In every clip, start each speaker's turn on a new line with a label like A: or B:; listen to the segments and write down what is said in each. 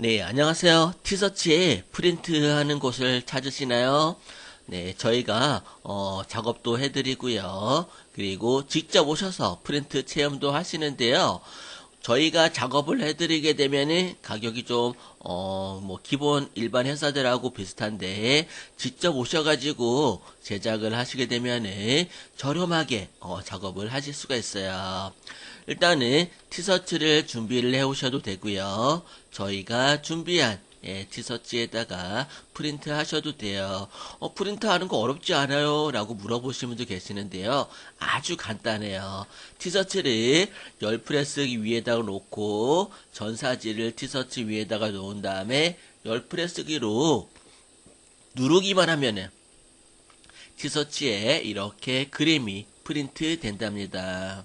A: 네, 안녕하세요. 티서치에 프린트하는 곳을 찾으시나요? 네, 저희가 어, 작업도 해드리고요. 그리고 직접 오셔서 프린트 체험도 하시는데요. 저희가 작업을 해드리게 되면은 가격이 좀, 어, 뭐, 기본 일반 회사들하고 비슷한데, 직접 오셔가지고 제작을 하시게 되면은 저렴하게, 어, 작업을 하실 수가 있어요. 일단은 티셔츠를 준비를 해 오셔도 되고요. 저희가 준비한 예, 티셔츠에다가 프린트 하셔도 돼요. 어, 프린트 하는 거 어렵지 않아요? 라고 물어보시는 분도 계시는데요. 아주 간단해요. 티셔츠를 열 프레스기 위에다가 놓고 전사지를 티셔츠 위에다가 놓은 다음에 열 프레스기로 누르기만 하면은 티셔츠에 이렇게 그림이 프린트 된답니다.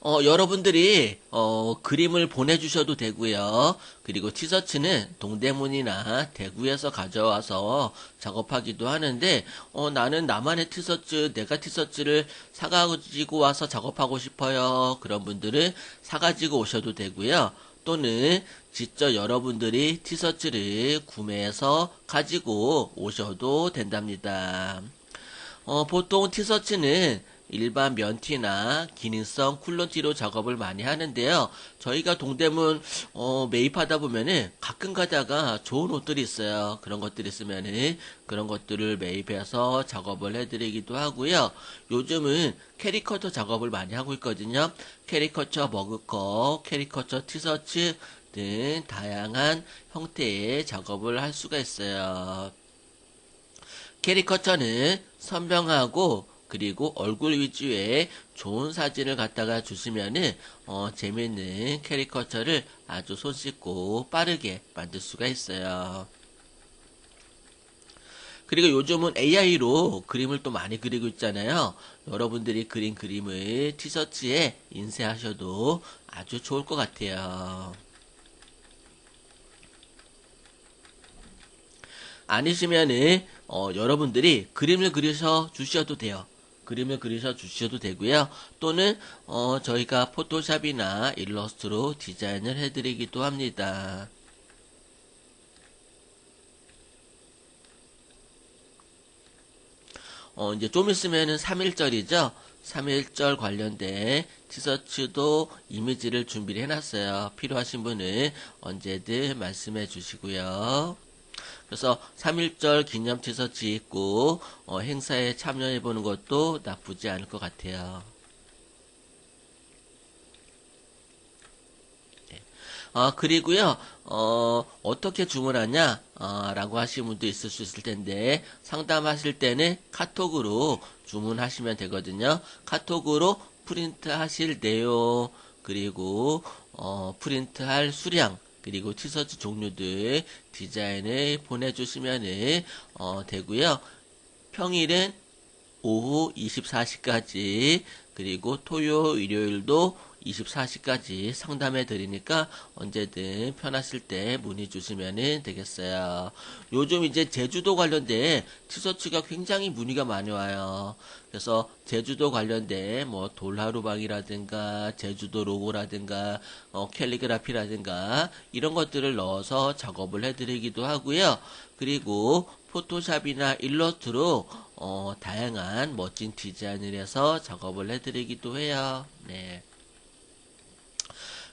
A: 어, 여러분들이 어, 그림을 보내주셔도 되고요. 그리고 티셔츠는 동대문이나 대구에서 가져와서 작업하기도 하는데 어, 나는 나만의 티셔츠, 내가 티셔츠를 사가지고 와서 작업하고 싶어요. 그런 분들은 사가지고 오셔도 되고요. 또는 직접 여러분들이 티셔츠를 구매해서 가지고 오셔도 된답니다. 어, 보통 티셔츠는 일반 면티나 기능성 쿨런티로 작업을 많이 하는데요. 저희가 동대문 어, 매입하다 보면은 가끔 가다가 좋은 옷들이 있어요. 그런 것들이 있으면은 그런 것들을 매입해서 작업을 해드리기도 하고요. 요즘은 캐리커처 작업을 많이 하고 있거든요. 캐리커처 머그컵, 캐리커처 티셔츠 등 다양한 형태의 작업을 할 수가 있어요. 캐리커처는 선명하고 그리고 얼굴 위주의 좋은 사진을 갖다가 주시면은 어, 재밌는 캐리커처를 아주 손쉽고 빠르게 만들 수가 있어요. 그리고 요즘은 AI로 그림을 또 많이 그리고 있잖아요. 여러분들이 그린 그림을 티셔츠에 인쇄하셔도 아주 좋을 것 같아요. 아니시면은 어, 여러분들이 그림을 그리셔 주셔도 돼요. 그림을 그리셔 주셔도 되고요. 또는 어, 저희가 포토샵이나 일러스트로 디자인을 해드리기도 합니다. 어, 이제 좀 있으면은 3일절이죠. 3일절 관련된 티셔츠도 이미지를 준비를 해놨어요. 필요하신 분은 언제든 말씀해 주시고요. 그래서 3.1절 기념 티셔츠 입고 어, 행사에 참여해 보는 것도 나쁘지 않을 것 같아요. 네. 어, 그리고요, 어, 어떻게 주문하냐, 어, 라고 하시는 분도 있을 수 있을 텐데, 상담하실 때는 카톡으로 주문하시면 되거든요. 카톡으로 프린트 하실 내용, 그리고, 어, 프린트 할 수량, 그리고 티셔츠 종류들 디자인을 보내주시면 어, 되고요. 평일은 오후 24시까지 그리고 토요 일요일도 24시까지 상담해 드리니까 언제든 편하실 때 문의 주시면 되겠어요. 요즘 이제 제주도 관련된 티셔츠가 굉장히 문의가 많이 와요. 그래서 제주도 관련된 뭐 돌하루방이라든가 제주도 로고라든가 어, 캘리그라피라든가 이런 것들을 넣어서 작업을 해드리기도 하고요. 그리고 포토샵이나 일러스트로 어, 다양한 멋진 디자인을 해서 작업을 해드리기도 해요. 네.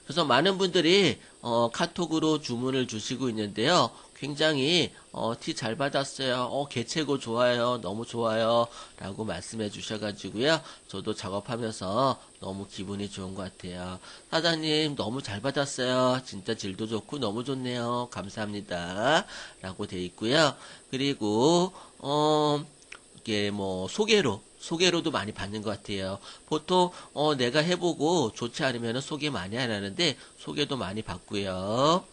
A: 그래서 많은 분들이 어, 카톡으로 주문을 주시고 있는데요. 굉장히 어, 티 잘 받았어요. 어, 개체고 좋아요. 너무 좋아요. 라고 말씀해 주셔가지고요. 저도 작업하면서 너무 기분이 좋은 것 같아요. 사장님 너무 잘 받았어요. 진짜 질도 좋고 너무 좋네요. 감사합니다. 라고 돼 있고요. 그리고 어, 이게 뭐 소개로 소개로도 많이 받는 것 같아요. 보통 어, 내가 해보고 좋지 않으면 소개 많이 안 하는데 소개도 많이 받고요.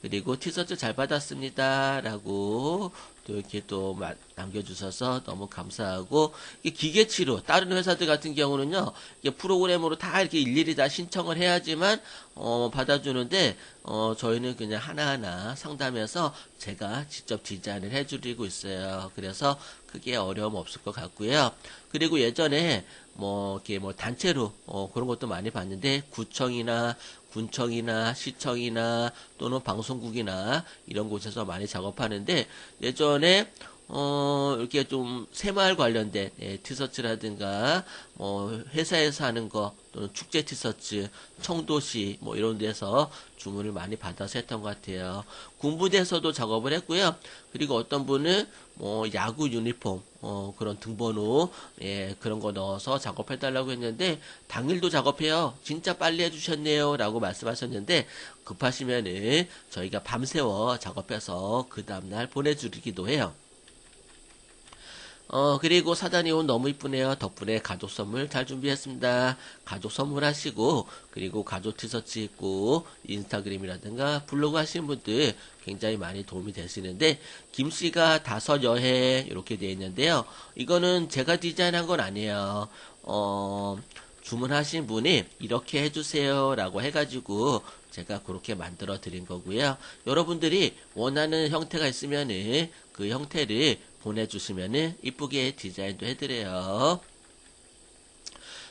A: 그리고 티셔츠 잘 받았습니다. 라고 또 이렇게 또 남겨주셔서 너무 감사하고 기계치로 다른 회사들 같은 경우는요 프로그램으로 다 이렇게 일일이 다 신청을 해야지만 어, 받아주는데 어, 저희는 그냥 하나하나 상담해서 제가 직접 디자인을 해드리고 있어요. 그래서 크게 어려움 없을 것 같고요. 그리고 예전에 뭐 이렇게 뭐 단체로 어, 그런 것도 많이 봤는데 구청이나 군청이나 시청이나 또는 방송국이나 이런 곳에서 많이 작업하는데 예전에 어, 이렇게 좀 새마을 관련된 예, 티셔츠라든가 뭐 회사에서 하는 거 또는 축제 티셔츠, 청도시 뭐 이런 데서 주문을 많이 받아서 했던 것 같아요. 군부대에서도 작업을 했고요. 그리고 어떤 분은 뭐 야구 유니폼 어, 그런 등번호 예, 그런 거 넣어서 작업해 달라고 했는데 당일도 작업해요. 진짜 빨리 해 주셨네요라고 말씀하셨는데 급하시면은 저희가 밤새워 작업해서 그 다음날 보내드리기도 해요. 어, 그리고 사단이 온 너무 이쁘네요. 덕분에 가족 선물 잘 준비했습니다. 가족 선물하시고, 그리고 가족 티셔츠 입고, 인스타그램이라든가 블로그 하시는 분들 굉장히 많이 도움이 되시는데, 김씨가 다섯 여해, 이렇게 되어 있는데요. 이거는 제가 디자인한 건 아니에요. 어, 주문하신 분이 이렇게 해주세요 라고 해가지고 제가 그렇게 만들어 드린 거고요. 여러분들이 원하는 형태가 있으면은 그 형태를 보내주시면은 이쁘게 디자인도 해드려요.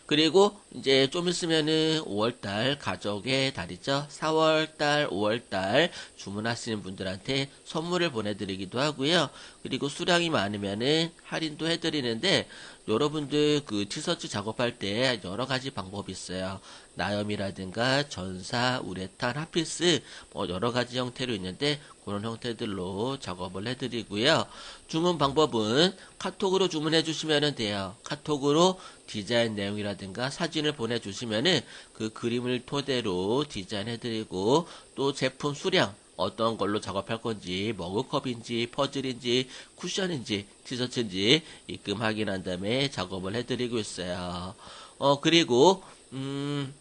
A: 그리고 이제 좀 있으면은 5월달 가족의 달이죠. 4월달, 5월달 주문하시는 분들한테 선물을 보내드리기도 하고요. 그리고 수량이 많으면은 할인도 해드리는데 여러분들 그 티셔츠 작업할 때 여러 가지 방법이 있어요. 나염이라든가 전사, 우레탄, 하피스 뭐 여러 가지 형태로 있는데 그런 형태들로 작업을 해드리고요. 주문 방법은 카톡으로 주문해 주시면 돼요. 카톡으로 디자인 내용이라든가 사진을 보내주시면은 그 그림을 토대로 디자인해드리고 또 제품 수량 어떤 걸로 작업할 건지 머그컵인지 퍼즐인지 쿠션인지 티셔츠인지 입금 확인한 다음에 작업을 해드리고 있어요. 어 그리고 음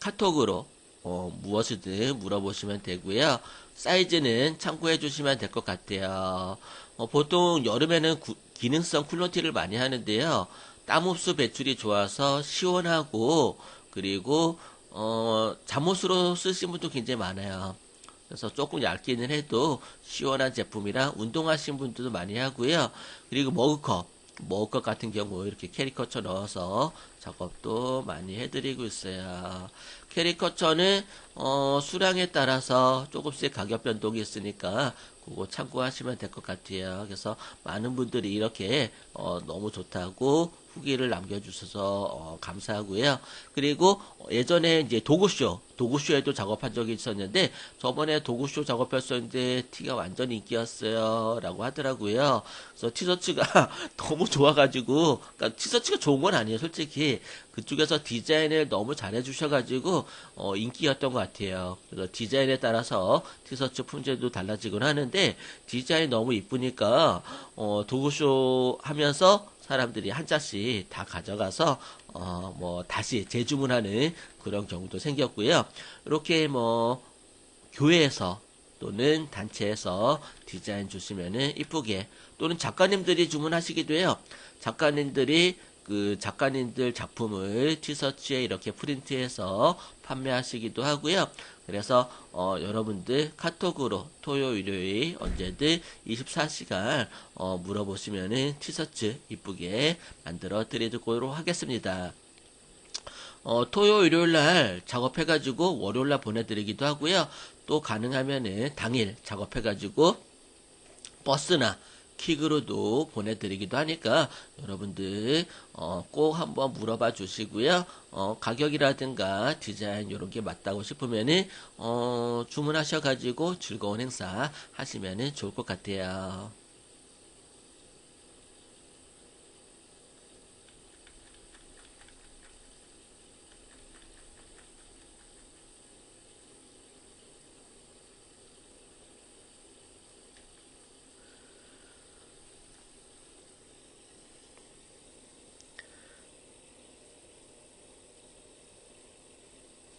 A: 카톡으로 어, 무엇이든 물어보시면 되고요. 사이즈는 참고해 주시면 될 것 같아요. 어, 보통 여름에는 구, 기능성 쿨러티를 많이 하는데요. 땀 흡수 배출이 좋아서 시원하고 그리고 어, 잠옷으로 쓰신 분도 굉장히 많아요. 그래서 조금 얇기는 해도 시원한 제품이라 운동하신 분들도 많이 하고요. 그리고 머그컵, 머그컵 같은 경우 이렇게 캐리커처 넣어서 작업도 많이 해드리고 있어요. 캐리커처는 어, 수량에 따라서 조금씩 가격 변동이 있으니까 그거 참고하시면 될 것 같아요. 그래서 많은 분들이 이렇게 어, 너무 좋다고 후기를 남겨주셔서 어, 감사하고요. 그리고 예전에 이제 도구쇼, 도구쇼에도 작업한 적이 있었는데 저번에 도구쇼 작업했었는데 티가 완전 인기였어요. 라고 하더라고요. 그래서 티셔츠가 너무 좋아가지고 그러니까 티셔츠가 좋은 건 아니에요. 솔직히 그쪽에서 디자인을 너무 잘해 주셔가지고 어, 인기였던 것 같아요. 그래서 디자인에 따라서 티셔츠 품질도 달라지곤 하는데 디자인 너무 이쁘니까 어, 도구쇼 하면서 사람들이 한 자씩 다 가져가서 어 뭐 다시 재주문하는 그런 경우도 생겼고요. 이렇게 뭐 교회에서 또는 단체에서 디자인 주시면은 이쁘게 또는 작가님들이 주문하시기도 해요. 작가님들이 그 작가님들 작품을 티셔츠에 이렇게 프린트해서 판매하시기도 하고요. 그래서 어, 여러분들 카톡으로 토요 일요일 언제든 24시간 어, 물어보시면은 티셔츠 이쁘게 만들어 드리도록 하겠습니다. 어, 토요 일요일 날 작업해가지고 월요일 날 보내드리기도 하고요. 또 가능하면은 당일 작업해가지고 버스나 킥으로도 보내드리기도 하니까 여러분들 어, 꼭 한번 물어봐 주시고요. 어, 가격이라든가 디자인 이런 게 맞다고 싶으면은 어, 주문하셔가지고 즐거운 행사 하시면은 좋을 것 같아요.